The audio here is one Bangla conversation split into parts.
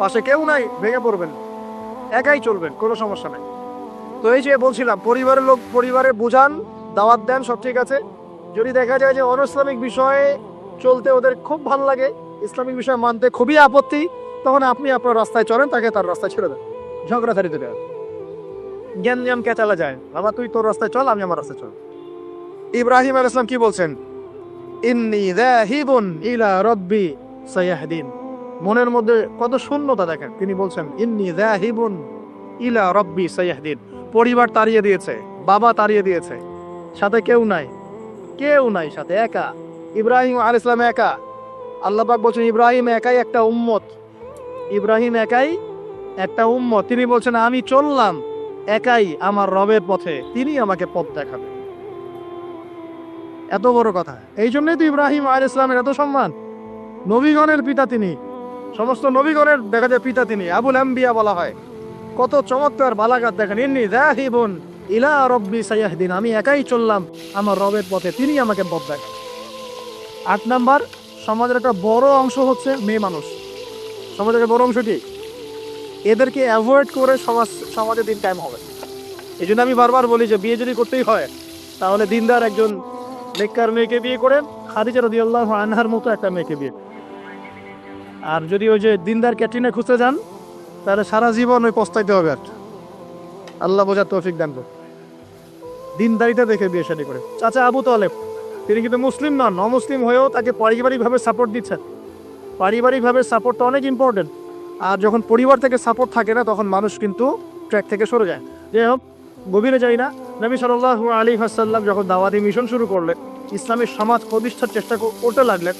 পাশে কেউ নাই, ভেঙে পড়বেন। একাই চলবেন, কোনো সমস্যা নাই। তো এই যে বলছিলাম, পরিবারের লোক, পরিবারে বুঝান, দাওয়াত দেন, সব ঠিক আছে। যদি দেখা যায় যে অন ইসলামিক বিষয়ে চলতে ওদের খুব ভালো লাগে, ইসলামিক বিষয় মানতে খুবই আপত্তি, তখন আপনি আপনার রাস্তায় চলেন, তাকে তার রাস্তায় ছেড়ে দেন। ঝগড়াঝাড়ি দেবে জ্ঞান জ্ঞান কে চালা যায়? বাবা, তুই তোর রাস্তায় চল, আমি আমার রাস্তায় চল। ইব্রাহিম আল ইসলাম কি বলছেন? ইন্নি ইলা রব্বি সায়াহদিন। মনের মধ্যে কত শূন্যতা দেখেন। তিনি বলছেন, ইন্নি যাহিবুন ইলা রব্বি সায়াহদিন পরিবার তাড়িয়ে দিয়েছে, বাবা তাড়িয়ে দিয়েছে, সাথে কেউ নাই কেউ নাই সাথে, একা। ইব্রাহিম আল ইসলাম একা। আল্লাহ পাক বলছেন, ইব্রাহিম একাই একটা উম্মত। ইব্রাহিম একাই একটা উম্মত। তিনি বলছেন, আমি চললাম একাই আমার রবের পথে। তিনি আমাকে পথ দেখাবে এত বড় কথা। এই জন্যই তো ইব্রাহিম আল ইসলামের এত সম্মান। নবীগণের পিতা তিনি। সমস্ত নবীগণের দেখা যায় পিতা তিনি, আবুল আম্বিয়া বলা হয়। কত চমৎকার বালাগাত দেখেন। ইন্নি যাহিবুন ইলা রব্বি সাইয়াহদিন আমি একাই চললাম আমার রবের পথে, তিনি আমাকে পথ দেখান। আট নাম্বার, সমাজের একটা বড় অংশ হচ্ছে মেয়ে মানুষ। সমাজের একটা বড় অংশ কি? এদেরকে অ্যাভয়েড করে সমাজ, সমাজে দিন টাইম হবে। এই জন্য আমি বারবার বলি যে, বিয়ে যদি করতেই হয়, তাহলে দিনদার একজন নেককার মেয়েকে বিয়ে করেন খাদিজা রদিয়াল্লাহ আনহার মতো একটা মেয়েকে বিয়ে। আর যদি ওই যে দিনদার ক্যাটরিনা খুঁজতে যান, তাহলে সারা জীবন ওই পস্তাইতে হবে আর আল্লাহ বোঝার তৌফিক দান করুন। দিনদারিতা দেখে বিয়ে শাদী করে। চাচা আবু তালেব, তিনি কিন্তু মুসলিম নন, অমুসলিম হয়েও তাকে পারিবারিকভাবে সাপোর্ট দিচ্ছেন। পারিবারিকভাবে সাপোর্টটা অনেক ইম্পর্টেন্ট আর যখন পরিবার থেকে সাপোর্ট থাকে না, তখন মানুষ কিন্তু ট্র্যাক থেকে সরে যায়। যাই হোক, গভীরে যাই না। নবী সাল্লাহ আলী হাসাল্লাম যখন দাওয়াতি মিশন শুরু করলেন ইসলামের সমাজ প্রতিষ্ঠার চেষ্টা করতে লাগলেন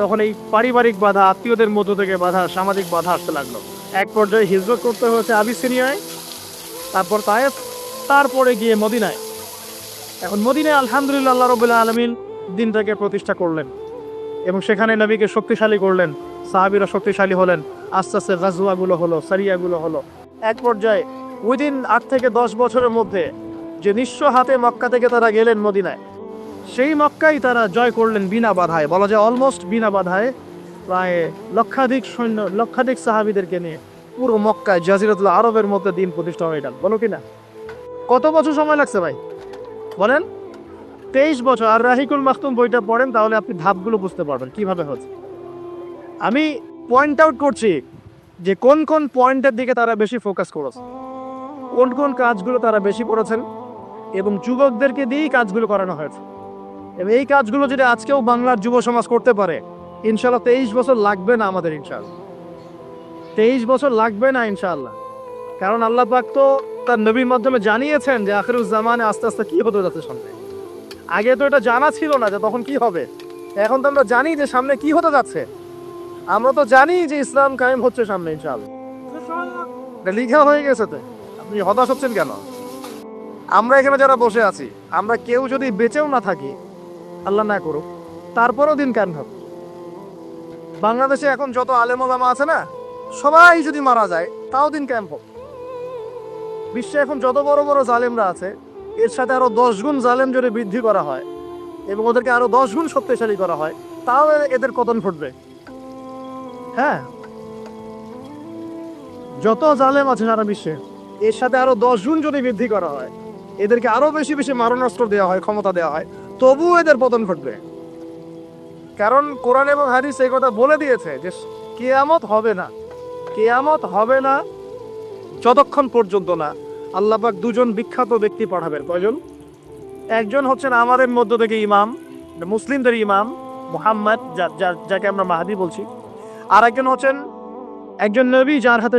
তখন এই পারিবারিক বাধা, আত্মীয়দের মধ্য থেকে বাধা, সামাজিক বাধা আসতে লাগল। এক পর্যায়ে হিজরত করতে হয়েছে আবিসিনিয়ায়, তারপর তায়েফ, তারপরে গিয়ে মদিনায়। এখন মদিনায় আলহামদুলিল্লাহ আল্লাহ রবুল্লাহ আলমিন দিনটাকে প্রতিষ্ঠা করলেন এবং সেখানে নবীকে শক্তিশালী করলেন, সাহাবিরা শক্তিশালী হলেন, আস্তে আস্তে গাজুয়াগুলো হলো, সারিয়াগুলো হলো। এক পর্যায়ে উইদিন আট থেকে দশ বছরের মধ্যে যে নিঃস্ব হাতে মক্কা থেকে তারা গেলেন মদিনায়। সেই মক্কাই তারা জয় করলেন বিনা বাধায়। বলা যায় অলমোস্ট বিনা বাধায় প্রায় লক্ষাধিক সৈন্য, লক্ষাধিক সাহাবিদেরকে নিয়ে পুরো মক্কায় জাজিরাতুল আরবের মধ্যে দিন প্রতিষ্ঠা হয়ে গেল বলো কি না কত বছর সময় লাগছে ভাই? বলেন। তেইশ বছর। আর রাহিকুল মাখতুম বইটা পড়েন, তাহলে আপনি ধাপগুলো বুঝতে পারবেন কীভাবে হচ্ছে। আমি পয়েন্ট আউট করছি যে কোন কোন পয়েন্টের দিকে তারা বেশি ফোকাস করেছে। কোন কোন কাজগুলো তারা বেশি করেছেন এবং যুবকদেরকে দিয়েই কাজগুলো করানো হয়েছে। এবং এই কাজগুলো যদি আজকেও বাংলার যুব সমাজ করতে পারে ইনশাল্লাহ তেইশ বছর লাগবে না আমাদের ইনশাল্লাহ তেইশ বছর লাগবে না ইনশাল্লাহ কারণ আল্লাহ পাক তো তার নবীর মাধ্যমে জানিয়েছেন যে আখরুজ জামানে আস্তে আস্তে কি হতে যাচ্ছে সামনে। আগে তো এটা জানা ছিল না যে তখন কি হবে। এখন তো আমরা জানি যে সামনে কি হতে যাচ্ছে। আমরা তো জানি যে ইসলাম কায়েম হচ্ছে সামনে ইনশাআল্লাহ। এটা লিখা হয়ে গেছে তো। আপনি হতাশ হচ্ছেন কেন? আমরা এখানে যারা বসে আছি, আমরা কেউ যদি বেঁচেও না থাকি আল্লাহ না করুক, তারপরও দিন কেন হবে? বাংলাদেশে এখন যত আলেমা আছে না, সবাই যদি মারা যায়, তাও দিন ক্যাম্প হোক বিশ্বে এখন যত বড় বড় জালেমরা আছে, এর সাথে আরও দশ গুণ জালেম যদি বৃদ্ধি করা হয়, এবং ওদেরকে আরও দশ গুণ শক্তিশালী করা হয়, তাও এদের কতন ঘটবে হ্যাঁ যত জালেম আছে সারা বিশ্বে, এর সাথে আরও দশ গুণ যদি বৃদ্ধি করা হয়, এদেরকে আরও বেশি বেশি মারণাস্ত্র দেওয়া হয়, ক্ষমতা দেওয়া হয় তবুও এদের পতন ঘটবে। কারণ কোরআন এবং হাদিস এই কথা বলে দিয়েছে যে কেয়ামত হবে না, কেয়ামত হবে না, যতক্ষণ পর্যন্ত না। আল্লাপাক দুজন বিখ্যাত ব্যক্তি পাঠাবেন। কয়জন? একজন হচ্ছেন আমাদের মধ্য থেকে ইমাম, মুসলিমদের ইমাম মোহাম্মদ যাকে আমরা মাহাদি বলছি। আর একজন হচ্ছেন একজন নবী যার হাতে